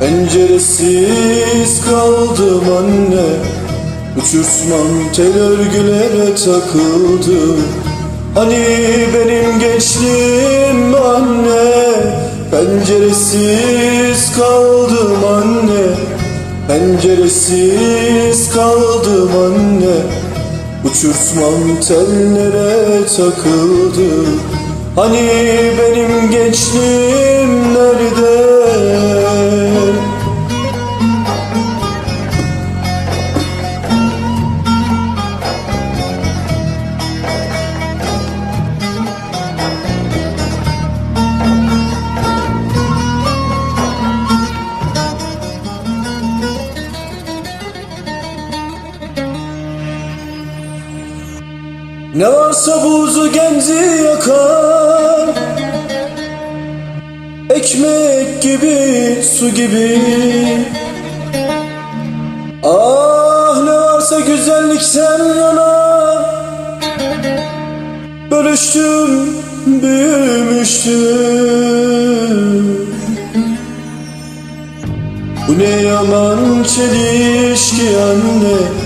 Penceresiz kaldım anne. Uçurtmam tel örgülere takıldı Hani benim gençliğim anne? Penceresiz kaldım anne. Penceresiz kaldım anne. Uçurtmam tellere takıldı Hani benim gençliğim nerede? Ne varsa buzu genzi yakar. Ekmek gibi, su gibi. Ah ne varsa güzellikten yana. Bölüştüm, büyümüştüm. Bu ne yaman çelişki anne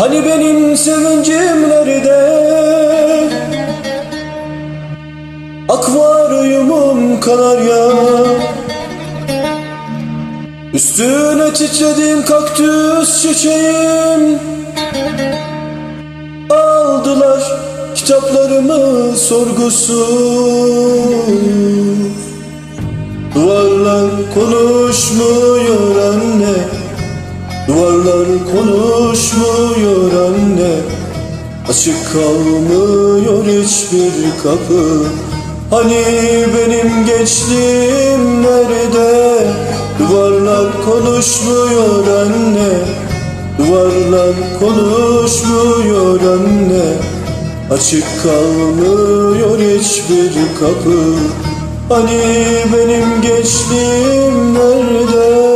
Hani benim sevincim nerede? Akvaryumum kanarya. Üstüne titrediğim kaktüs çiçeğim. Aldılar kitaplarımı sorgusuz Duvarlar konuşmuyor Duvarlar konuşmuyor anne. Açık kalmıyor hiçbir kapı. Hani benim gençliğim nerede? Duvarlar konuşmuyor anne. Duvarlar konuşmuyor anne. Açık kalmıyor hiçbir kapı. Hani benim gençliğim nerede